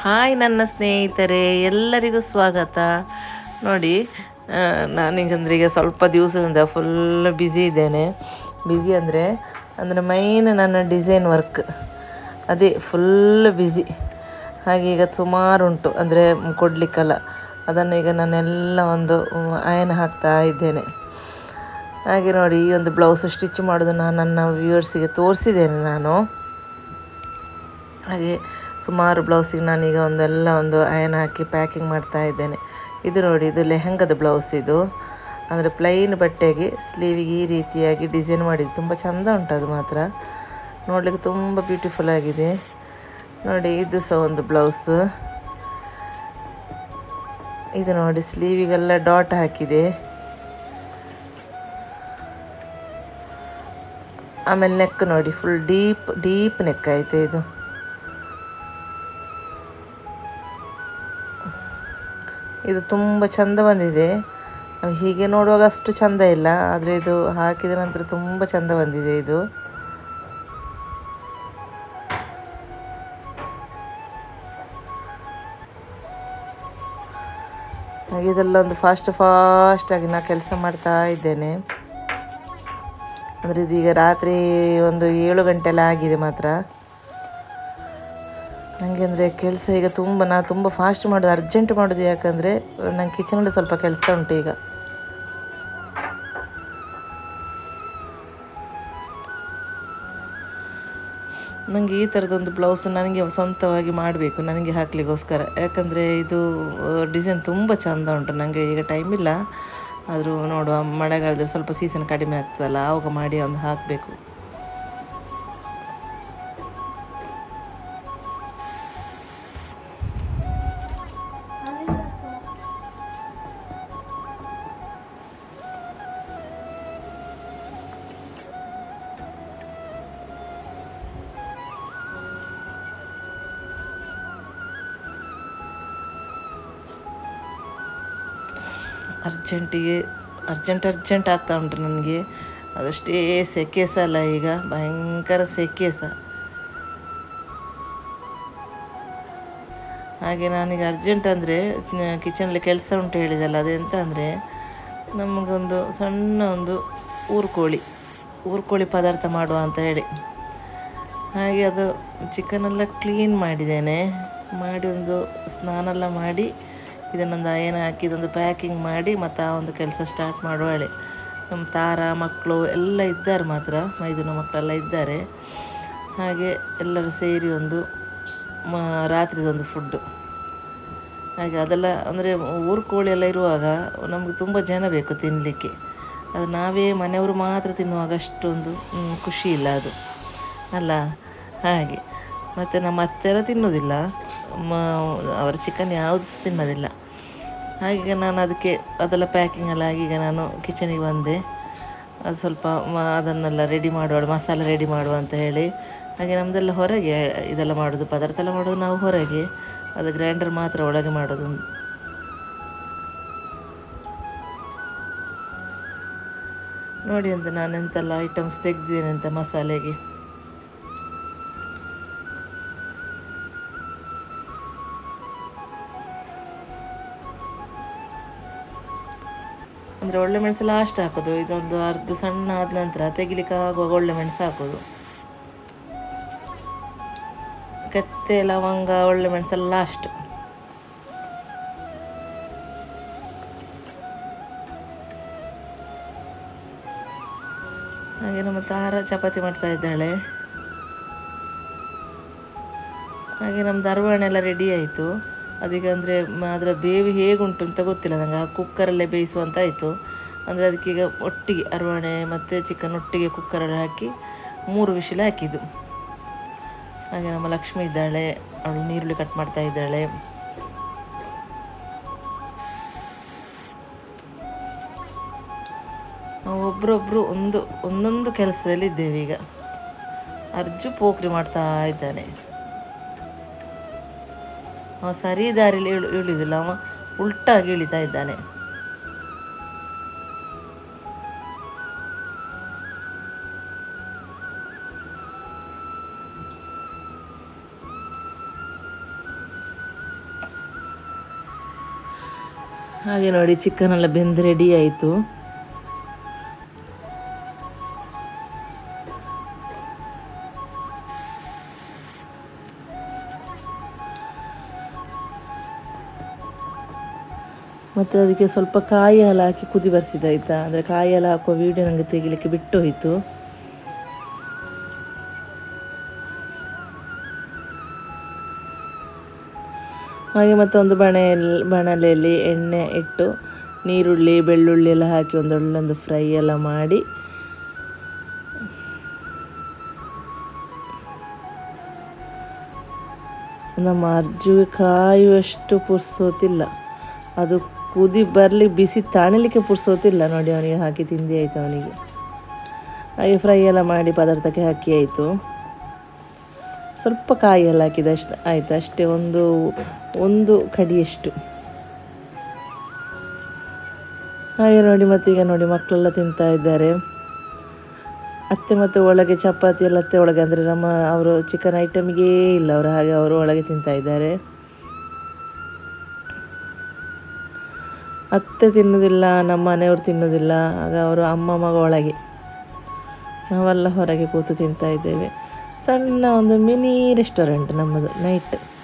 Hi ನನ್ನ ಸ್ನೇಹಿತರೆ, ಎಲ್ಲರಿಗೂ ಸ್ವಾಗತ. ನೋಡಿ ನಾನೀಗಂದ್ರೆ ಈಗ ಸ್ವಲ್ಪ ದಿವಸದಿಂದ ಫುಲ್ ಬ್ಯುಸಿ ಇದ್ದೇನೆ. ಬ್ಯುಸಿ ಅಂದರೆ ಅಂದರೆ ಮೈನ್ ನನ್ನ ಡಿಸೈನ್ ವರ್ಕ್ ಅದೇ ಫುಲ್ ಬ್ಯುಸಿ ಹಾಗೆ ಈಗ ಸುಮಾರು ಉಂಟು, ಅಂದರೆ ಕೊಡಲಿಕ್ಕಲ್ಲ. ಅದನ್ನು ಈಗ ನಾನೆಲ್ಲ ಒಂದು ಅಯನ್ ಹಾಕ್ತಾ ಇದ್ದೇನೆ. ಹಾಗೆ ನೋಡಿ, ಈ ಒಂದು ಬ್ಲೌಸ್ ಸ್ಟಿಚ್ ಮಾಡೋದು ನಾನು ನನ್ನ ವ್ಯೂವರ್ಸಿಗೆ ತೋರಿಸಿದ್ದೇನೆ ನಾನು. ಹಾಗೆ ಸುಮಾರು ಬ್ಲೌಸಿಗೆ ನಾನೀಗ ಒಂದೆಲ್ಲ ಒಂದು ಅಯನ್ ಹಾಕಿ ಪ್ಯಾಕಿಂಗ್ ಮಾಡ್ತಾ ಇದ್ದೇನೆ. ಇದು ನೋಡಿ, ಇದು ಲೆಹಂಗದ ಬ್ಲೌಸ್ ಇದು. ಅಂದರೆ ಪ್ಲೈನ್ ಬಟ್ಟೆಗೆ ಸ್ಲೀವಿಗೆ ಈ ರೀತಿಯಾಗಿ ಡಿಸೈನ್ ಮಾಡಿದ್ದು. ತುಂಬ ಚೆಂದ ಉಂಟು ಅದು ಮಾತ್ರ. ನೋಡಲಿಕ್ಕೆ ತುಂಬ ಬ್ಯೂಟಿಫುಲ್ ಆಗಿದೆ. ನೋಡಿ, ಇದು ಸಹ ಒಂದು ಬ್ಲೌಸ್. ಇದು ನೋಡಿ ಸ್ಲೀವಿಗೆಲ್ಲ ಡಾಟ್ ಹಾಕಿದೆ. ಆಮೇಲೆ ನೆಕ್ ನೋಡಿ ಫುಲ್ ಡೀಪ್ ಡೀಪ್ ನೆಕ್ ಆಯಿತು ಇದು. ಇದು ತುಂಬ ಚಂದ ಬಂದಿದೆ. ಹೀಗೆ ನೋಡುವಾಗ ಅಷ್ಟು ಚಂದ ಇಲ್ಲ, ಆದರೆ ಇದು ಹಾಕಿದ ನಂತರ ತುಂಬ ಚಂದ ಬಂದಿದೆ ಇದು. ಹಾಗೆ ಇದೆಲ್ಲ ಒಂದು ಫಾಸ್ಟ್ ಫಾಸ್ಟಾಗಿ ನಾನು ಕೆಲಸ ಮಾಡ್ತಾ ಇದ್ದೇನೆ. ಅಂದರೆ ಇದೀಗ ರಾತ್ರಿ ಒಂದು ಏಳು ಗಂಟೆ ಎಲ್ಲ ಆಗಿದೆ ಮಾತ್ರ. ನನಗೆ ಅಂದರೆ ಕೆಲಸ ಈಗ ತುಂಬ ನಾನು ತುಂಬ ಫಾಸ್ಟ್ ಮಾಡೋದು ಅರ್ಜೆಂಟ್ ಮಾಡೋದು ಯಾಕಂದರೆ, ನಂಗೆ ಕಿಚನಲ್ಲಿ ಸ್ವಲ್ಪ ಕೆಲಸ ಉಂಟು ಈಗ. ನನಗೆ ಈ ಥರದೊಂದು ಬ್ಲೌಸ್ ನನಗೆ ಸ್ವಂತವಾಗಿ ಮಾಡಬೇಕು, ನನಗೆ ಹಾಕಲಿಕ್ಕೋಸ್ಕರ ಯಾಕಂದರೆ ಇದು ಡಿಸೈನ್ ತುಂಬ ಚೆಂದ ಉಂಟು. ನನಗೆ ಈಗ ಟೈಮ್ ಇಲ್ಲ. ಆದರೂ ನೋಡುವ, ಮಳೆಗಾಲದಲ್ಲಿ ಸ್ವಲ್ಪ ಸೀಸನ್ ಕಡಿಮೆ ಆಗ್ತದಲ್ಲ ಆವಾಗ ಮಾಡಿ ಒಂದು ಹಾಕಬೇಕು. ಅರ್ಜೆಂಟಿಗೆ, ಅರ್ಜೆಂಟ್ ಅರ್ಜೆಂಟ್ ಆಗ್ತಾ ಉಂಟು ನನಗೆ. ಅದಷ್ಟೇ ಸೆಕೆ ಅಲ್ಲ ಈಗ, ಭಯಂಕರ ಸೆಕೆ ಸಹ ಹಾಗೆ ನಾನೀಗ ಅರ್ಜೆಂಟ್ ಅಂದರೆ, ಕಿಚನಲ್ಲಿ ಕೆಲಸ ಉಂಟು ಹೇಳಿದಲ್ಲ, ಅದೆಂತ ಅಂದರೆ, ನಮಗೊಂದು ಸಣ್ಣ ಒಂದು ಊರ್ಕೋಳಿ ಊರ್ಕೋಳಿ ಪದಾರ್ಥ ಮಾಡುವ ಅಂತ ಹೇಳಿ. ಹಾಗೆ ಅದು ಚಿಕನೆಲ್ಲ ಕ್ಲೀನ್ ಮಾಡಿದ್ದೇನೆ. ಮಾಡಿ ಒಂದು ಸ್ನಾನ ಎಲ್ಲ ಮಾಡಿ ಇದನ್ನೊಂದು ಏನು ಹಾಕಿ, ಇದೊಂದು ಪ್ಯಾಕಿಂಗ್ ಮಾಡಿ ಮತ್ತು ಆ ಒಂದು ಕೆಲಸ ಸ್ಟಾರ್ಟ್ ಮಾಡುವಳೆ ನಮ್ಮ ತಾರ ಮಕ್ಕಳು ಎಲ್ಲ ಇದ್ದಾರೆ ಮಾತ್ರ, ಮೈದುನ ಮಕ್ಕಳೆಲ್ಲ ಇದ್ದಾರೆ. ಹಾಗೆ ಎಲ್ಲರೂ ಸೇರಿ ಒಂದು ಮ ರಾತ್ರಿದೊಂದು ಫುಡ್ಡು ಹಾಗೆ ಅದೆಲ್ಲ ಅಂದರೆ ಊರು ಕೋಳಿ ಎಲ್ಲ ಇರುವಾಗ ನಮಗೆ ತುಂಬ ಜನ ಬೇಕು ತಿನ್ನಲಿಕ್ಕೆ ಅದು ನಾವೇ ಮನೆಯವರು ಮಾತ್ರ ತಿನ್ನುವಾಗ ಅಷ್ಟೊಂದು ಖುಷಿ ಇಲ್ಲ ಅದು. ಅಲ್ಲ? ಹಾಗೆ. ಮತ್ತು ನಮ್ಮ ಅತ್ತೆಲ್ಲ ತಿನ್ನೋದಿಲ್ಲ. ಅವರ ಚಿಕನ್ ಯಾವುದು ಸಹ ತಿನ್ನೋದಿಲ್ಲ ಹಾಗೀಗ ನಾನು ಅದಕ್ಕೆ ಅದೆಲ್ಲ ಪ್ಯಾಕಿಂಗ್ ಎಲ್ಲ ಆಗೀಗ ನಾನು ಕಿಚನಿಗೆ ಬಂದೆ. ಅದು ಸ್ವಲ್ಪ ಮ, ಅದನ್ನೆಲ್ಲ ರೆಡಿ ಮಾಡುವ, ಮಸಾಲೆ ರೆಡಿ ಮಾಡುವ ಅಂತ ಹೇಳಿ. ಹಾಗೆ ನಮ್ಮದೆಲ್ಲ ಹೊರಗೆ ಇದೆಲ್ಲ ಮಾಡೋದು, ಪದಾರ್ಥ ಎಲ್ಲ ಮಾಡೋದು ನಾವು ಹೊರಗೆ. ಅದು ಗ್ರೈಂಡರ್ ಮಾತ್ರ ಒಳಗೆ ಮಾಡೋದು. ನೋಡಿ ಅಂತ ನಾನು ಎಂತೆಲ್ಲ ಐಟಮ್ಸ್ ತೆಗ್ದಿದ್ದೇನೆ ಅಂತ ಮಸಾಲೆಗೆ. ಅಂದರೆ ಒಳ್ಳೆ ಮೆಣಸು ಲಾಸ್ಟ್ ಹಾಕೋದು. ಇದೊಂದು ಅರ್ಧ ಸಣ್ಣ ಆದ ನಂತರ ತೆಗಿಲಿಕ್ಕೆ ಆಗುವಾಗ ಒಳ್ಳೆ ಮೆಣಸು ಹಾಕೋದು. ಕತ್ತೆ, ಲವಂಗ, ಒಳ್ಳೆ ಮೆಣಸೆಲ್ಲ ಲಾಸ್ಟ್ ಹಾಗೆ ನಮ್ಮ ತಾರ ಚಪಾತಿ ಮಾಡ್ತಾ ಇದ್ದಾಳೆ. ಹಾಗೆ ನಮ್ಮ ದರ್ವಾಣೆ ಎಲ್ಲ ರೆಡಿ ಆಯಿತು. ಅದೀಗ ಅಂದರೆ ಅದರ ಬೇವು ಹೇಗುಂಟು ಅಂತ ಗೊತ್ತಿಲ್ಲ, ನಂಗೆ ಆ ಕುಕ್ಕರಲ್ಲೇ ಬೇಯಿಸುವಂತ ಆಯಿತು. ಅಂದರೆ ಅದಕ್ಕೀಗ ಒಟ್ಟಿಗೆ ಅರವಣೆ ಮತ್ತು ಚಿಕನ್ ಒಟ್ಟಿಗೆ ಕುಕ್ಕರಲ್ಲಿ ಹಾಕಿ ಮೂರು ವಿಷಲ್ ಹಾಕಿದ್ದು. ಹಾಗೆ ನಮ್ಮ ಲಕ್ಷ್ಮಿ ಇದ್ದಾಳೆ, ಅವಳು ನೀರುಳ್ಳಿ ಕಟ್ ಮಾಡ್ತಾ ಇದ್ದಾಳೆ. ನಾವು ಒಬ್ಬರೊಬ್ಬರು ಒಂದು, ಒಂದೊಂದು ಕೆಲಸದಲ್ಲಿ ಇದ್ದೇವೆ ಈಗ. ಅರ್ಜು ಪೋಖ್ರಿ ಮಾಡ್ತಾ ಇದ್ದಾನೆ. ಅವ ಸರಿ ದಾರಿಲಿ ಇಳು ಇಳಿದಿಲ್ಲ ಅವ ಉಲ್ಟಾಗಿ ಇಳಿತಾ ಇದ್ದಾನೆ. ಹಾಗೆ ನೋಡಿ ಚಿಕನ್ ಎಲ್ಲ ಬೆಂದು ರೆಡಿ ಆಯ್ತು. ಮತ್ತು ಅದಕ್ಕೆ ಸ್ವಲ್ಪ ಕಾಯಿ ಹಾಲು ಹಾಕಿ ಕುದಿ ಬರ್ಸಿದಾಯ್ತಾ ಅಂದರೆ ಕಾಯಿ ಹಾಲು ಹಾಕುವ ವೀಡಿಯೋ ನನಗೆ ತೆಗಿಲಿಕ್ಕೆ ಬಿಟ್ಟು ಹೋಯಿತು. ಹಾಗೆ ಮತ್ತೊಂದು ಬಣೆಯಲ್ಲಿ ಬಣಲೆಯಲ್ಲಿ ಎಣ್ಣೆ ಇಟ್ಟು ನೀರುಳ್ಳಿ, ಬೆಳ್ಳುಳ್ಳಿ ಎಲ್ಲ ಹಾಕಿ ಒಂದು ಒಳ್ಳೊಂದು ಫ್ರೈ ಎಲ್ಲ ಮಾಡಿ. ನಮ್ಮ ಅರ್ಜುಗೆ ಕಾಯುವಷ್ಟು ಪುರ್ಸೋತಿಲ್ಲ. ಅದು ಕುದಿ ಬರಲಿ, ಬಿಸಿ ತಾಣಲಿಕ್ಕೆ ಪುರ್ಸೋತಿಲ್ಲ ನೋಡಿ ಅವನಿಗೆ, ಹಾಕಿ ತಿಂದಿ ಆಯಿತು ಅವನಿಗೆ. ಹಾಗೆ ಫ್ರೈ ಎಲ್ಲ ಮಾಡಿ ಪದಾರ್ಥಕ್ಕೆ ಹಾಕಿ ಆಯಿತು. ಸ್ವಲ್ಪ ಕಾಯಿ ಎಲ್ಲ ಹಾಕಿದ ಅಷ್ಟು, ಆಯಿತು ಅಷ್ಟೇ, ಒಂದು ಒಂದು ಕಡಿಯಷ್ಟು. ಹಾಗೆ ನೋಡಿ, ಮತ್ತೀಗ ನೋಡಿ, ಮಕ್ಕಳೆಲ್ಲ ತಿಂತಾ ಇದ್ದಾರೆ. ಅತ್ತೆ ಮತ್ತು ಒಳಗೆ ಚಪಾತಿ ಎಲ್ಲ ಅತ್ತೆ ಒಳಗೆ, ಅಂದರೆ ನಮ್ಮ, ಅವರು ಚಿಕನ್ ಐಟಮ್ಗೇ ಇಲ್ಲ, ಅವರು ಹಾಗೆ ಅವರು ಒಳಗೆ ತಿಂತಾ ಇದ್ದಾರೆ. ಅತ್ತೆ ತಿನ್ನೋದಿಲ್ಲ, ನಮ್ಮ ಮನೆಯವರು ತಿನ್ನೋದಿಲ್ಲ. ಆಗ ಅವರು ಅಮ್ಮ ಮಗ ಒಳಗೆ ನಾವೆಲ್ಲ ಹೊರಗೆ ಕೂತು ತಿಂತಾ ಇದ್ದೇವೆ. ಸಣ್ಣ ಒಂದು ಮಿನಿ ರೆಸ್ಟೋರೆಂಟ್ ನಮ್ಮದು, ನೈಟ್.